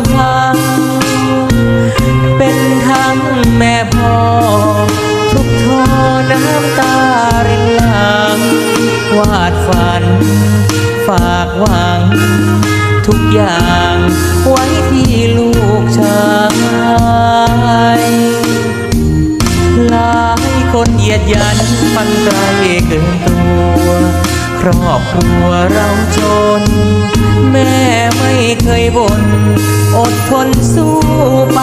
ำพัง เป็นทั้งแม่พ่อ ทุกท่อน้ำตาเรินหลัง วาดฝัน ฝากหวัง ทุกอย่างไว้ที่ลูกชายหลายคนเหยียดยันมันไกลเกินตัว ครอบครัวเราจน แม่ ไม่เคยบ่นอดทนสู้ไป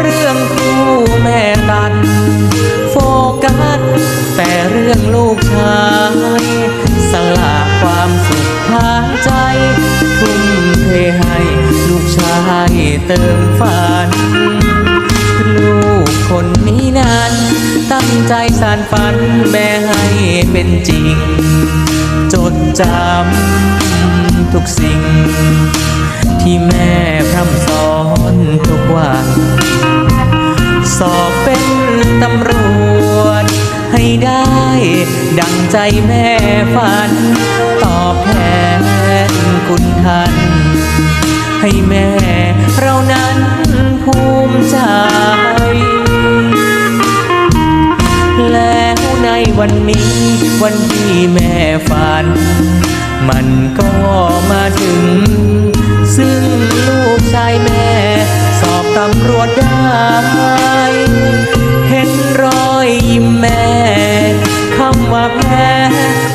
เรื่องคู่แม่ตัน โฟกัส แต่เรื่องลูกชาย สละความสุขทางใจ ทุ่มเทให้ลูกชายเติมฝัน ลูกคนนี้นั้น ตั้งใจสานฝันแม่ให้เป็นจริง จดจำ ทุกสิ่ง ที่แม่พร่ำสอนทุกวันสอบเป็นตำรวจ ให้ได้ ดังใจแม่ฝัน ตอบแทนคุณท่าน ให้แม่เรานั้นภูมิใจแล้วในวันนี้วันที่แม่ฝัน มันก็มาถึง ซึ่งลูกชายแม่ สอบตำรวจได้ เห็นรอยยิ้มแม่ คำว่าแพ้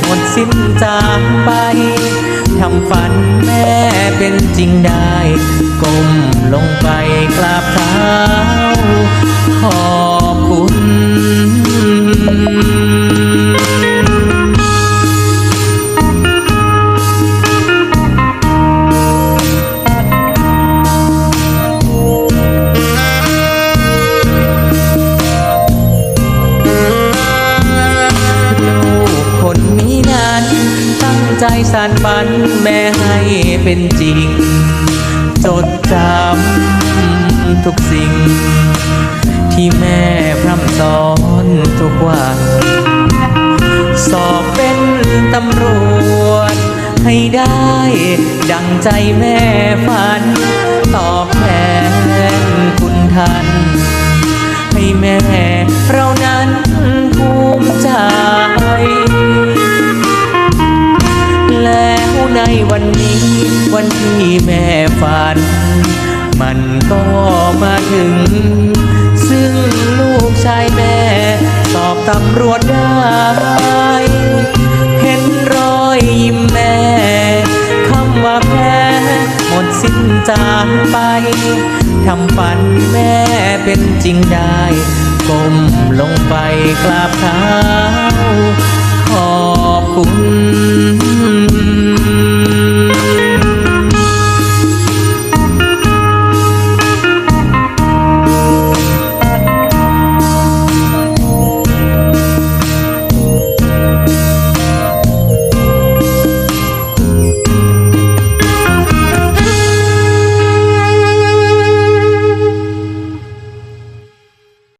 หมดสิ้นจางไป ทำฝันแม่เป็นจริงได้ ก้มลงไปกราบเท้าขอ สานฝันแม่ให้เป็นจริง จดจำทุกสิ่ง ที่แม่พร่ำสอนทุกวัน สอบเป็นตำรวจ ให้ได้ดังใจแม่ฝัน ตอบแทนคุณท่านให้แม่เรานั้นภูมิใจ วในวันนี้ วันที่แม่ฝัน มันก็มาถึง ซึ่งลูกชายแม่สอบตำรวจได้ เห็นรอยยิ้มแม่ คำว่าแพ้หมดสิ้นจางไปทำฝันแม่เป็นจริงได้ก้มลงไปกราบเท้าขอบคุณ